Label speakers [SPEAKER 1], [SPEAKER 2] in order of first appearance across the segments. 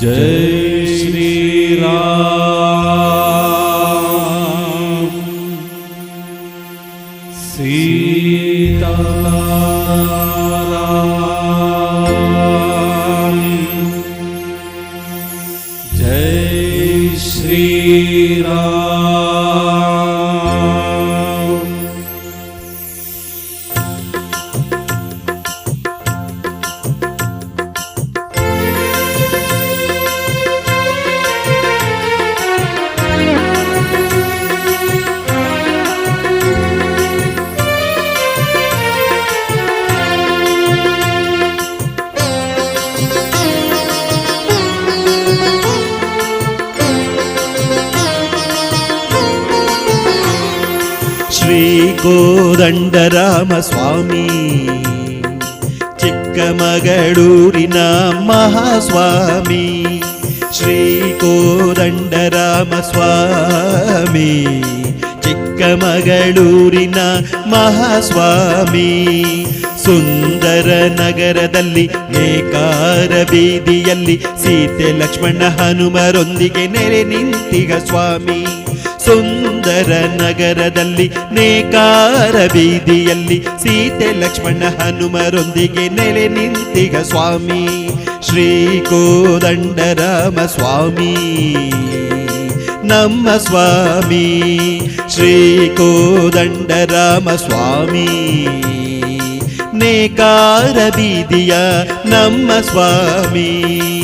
[SPEAKER 1] जय श्री राम सीताराम जय
[SPEAKER 2] ಕೋದಂಡರಾಮ ಸ್ವಾಮಿ. ಚಿಕ್ಕಮಗಳೂರಿನ ಮಹಾಸ್ವಾಮಿ. ಶ್ರೀ ಕೋದಂಡರಾಮ ಸ್ವಾಮಿ. ಚಿಕ್ಕಮಗಳೂರಿನ ಮಹಾಸ್ವಾಮಿ. ಸುಂದರ ನಗರದಲ್ಲಿ ನೇಕಾರ ಬೀದಿಯಲ್ಲಿ ಸೀತೆ ಲಕ್ಷ್ಮಣ ಹನುಮರೊಂದಿಗೆ ನೆರೆ ನಿಂತಿಗ ಸ್ವಾಮಿ. ಸುಂದರ ನಗರದಲ್ಲಿ ನೇಕಾರ ಬೀದಿಯಲ್ಲಿ ಸೀತೆ ಲಕ್ಷ್ಮಣ ಹನುಮರೊಂದಿಗೆ ನೆಲೆ ನಿಂತಿಗ ಸ್ವಾಮಿ. ಶ್ರೀ ಕೋದಂಡರಾಮ ಸ್ವಾಮಿ. ನಮ್ಮ ಸ್ವಾಮಿ. ಶ್ರೀ ಕೋದಂಡರಾಮ ಸ್ವಾಮಿ. ನೇಕಾರ ಬೀದಿಯ ನಮ್ಮ ಸ್ವಾಮಿ.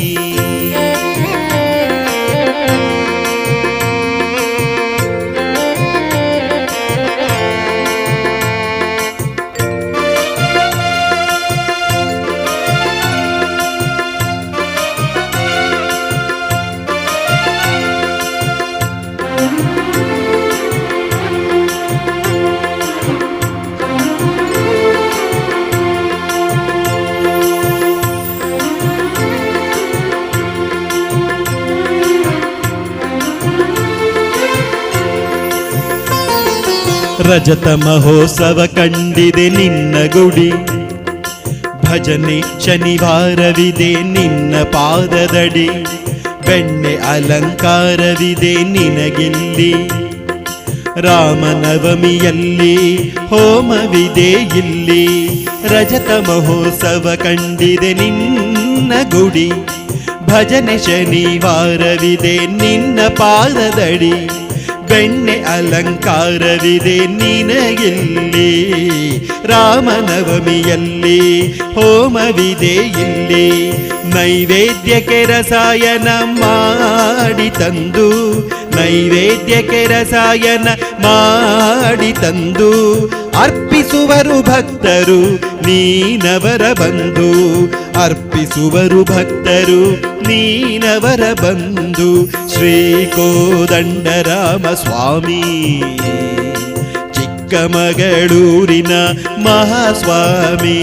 [SPEAKER 2] ರಜತ ಮಹೋತ್ಸವ ಕಂಡಿದೆ ನಿನ್ನ ಗುಡಿ. ಭಜನೆ ಶನಿವಾರವಿದೆ ನಿನ್ನ ಪಾದದಡಿ. ಬೆಣ್ಣೆ ಅಲಂಕಾರವಿದೆ ನಿನಗಿಲ್ಲಿ. ರಾಮನವಮಿಯಲ್ಲಿ ಹೋಮವಿದೆ ಇಲ್ಲಿ. ರಜತ ಮಹೋತ್ಸವ ಕಂಡಿದೆ ನಿನ್ನ ಗುಡಿ. ಭಜನೆ ಶನಿವಾರವಿದೆ ನಿನ್ನ ಪಾದದಡಿ. ಬೆಣ್ಣೆ ಅಲಂಕಾರವಿದೆ ನಿನಗಿಲ್ಲಿ ರಾಮನವಮಿಯಲ್ಲಿ ಹೋಮವಿದೆ ಇಲ್ಲಿ ನೈವೇದ್ಯಕ್ಕೆ ರಸಾಯನ ಮಾಡಿ ತಂದು ನೈವೇದ್ಯಕ್ಕೆ ರಸಾಯನ ಮಾಡಿ ತಂದು ಅರ್ಪಿಸುವರು ಭಕ್ತರು, ನೀನವರ ಬಂಧು. ಅರ್ಪಿಸುವರು ಭಕ್ತರು, ನೀನವರ ಬಂಧು. ಶ್ರೀ ಕೋದಂಡರಾಮ ಸ್ವಾಮಿ. ಚಿಕ್ಕಮಗಳೂರಿನ ಮಹಾಸ್ವಾಮಿ.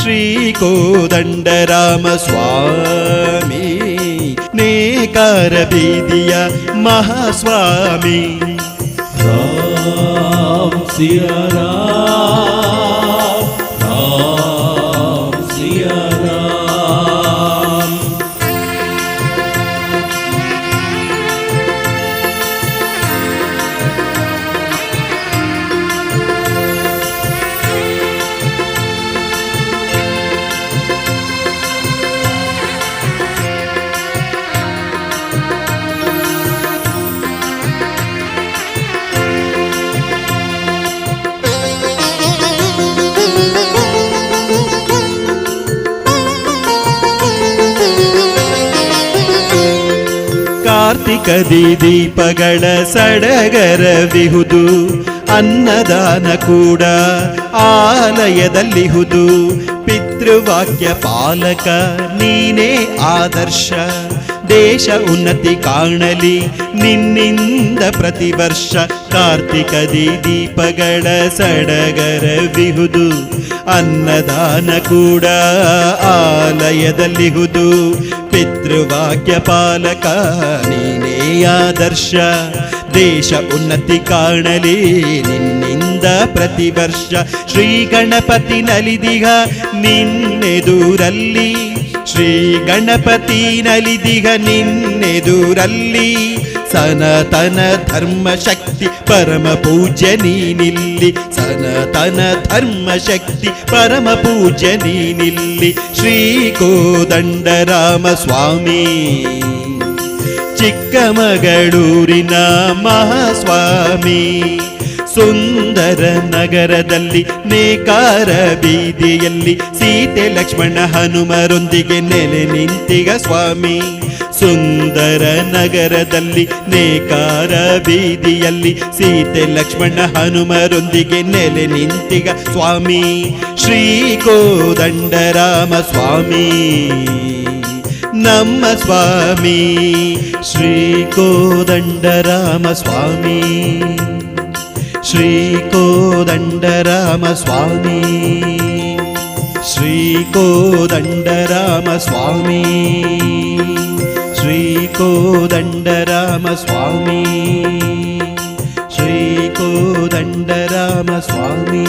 [SPEAKER 2] ಶ್ರೀ ಕೋದಂಡರಾಮ ಸ್ವಾಮಿ कर भी
[SPEAKER 1] दिया महास्वामी। राम सिया राम।
[SPEAKER 2] ಕಾರ್ತಿಕದಿ ದೀಪಗಳ ಸಡಗರ ಸಡಗರವಿಹುದು ಅನ್ನದಾನ ಕೂಡ ಆಲಯದಲ್ಲಿಹುದು. ಪಿತೃವಾಕ್ಯ ಪಾಲಕ ನೀನೇ ಆದರ್ಶ, ದೇಶ ಉನ್ನತಿ ಕಾಣಲಿ ನಿನ್ನಿಂದ ಪ್ರತಿ ವರ್ಷ ಕಾರ್ತಿಕದಿ ದೀಪಗಳ ಸಡಗರ ಸಡಗರವಿಹುದು ಅನ್ನದಾನ ಕೂಡ ಆಲಯದಲ್ಲಿಹುದು. ಪಿತೃವಾಕ್ಯ ಪಾಲಕ, ನೀನೇ ಆದರ್ಶ. ದೇಶ ಉನ್ನತಿ ಕಾಣಲಿ, ನಿನ್ನಿಂದ ಪ್ರತಿ ವರ್ಷ ಶ್ರೀ ಗಣಪತಿ ನಲಿದಿಗ ನಿನ್ನೆದುರಲ್ಲಿ. ಶ್ರೀ ಗಣಪತಿ ನಲಿದಿಗ ನಿನ್ನೆದುರಲ್ಲಿ. ಸನಾತನ ಧರ್ಮ ಶಕ್ತಿ, ಪರಮ ಪೂಜ್ಯ ನೀನಿಲ್ಲಿ. ಸನಾತನ ಧರ್ಮ ಶಕ್ತಿ, ಪರಮ ಪೂಜ್ಯ ನೀನಿಲ್ಲಿ. ಶ್ರೀ ಕೋದಂಡರಾಮ ಸ್ವಾಮಿ. ಚಿಕ್ಕಮಗಳೂರಿನ ಮಹಾಸ್ವಾಮಿ. ಸುಂದರ ನಗರದಲ್ಲಿ ನೇಕಾರ ಬೀದಿಯಲ್ಲಿ ಸೀತೆ ಲಕ್ಷ್ಮಣ ಹನುಮರೊಂದಿಗೆ ನೆಲೆ ನಿಂತಿಗ ಸ್ವಾಮಿ. ಸುಂದರ ನಗರದಲ್ಲಿ ನೇಕಾರ ಬೀದಿಯಲ್ಲಿ ಸೀತೆ ಲಕ್ಷ್ಮಣ ಹನುಮರೊಂದಿಗೆ ನೆಲೆ ನಿಂತಿಗ ಸ್ವಾಮಿ. ಶ್ರೀ ಕೋದಂಡರಾಮ ಸ್ವಾಮಿ. ನಮ್ಮ ಸ್ವಾಮಿ. ಶ್ರೀ ಕೋದಂಡರಾಮ ಸ್ವಾಮಿ. ಶ್ರೀ ಕೋದಂಡರಾಮ ಸ್ವಾಮಿ. ಶ್ರೀ ಕೋದಂಡರಾಮ ಸ್ವಾಮಿ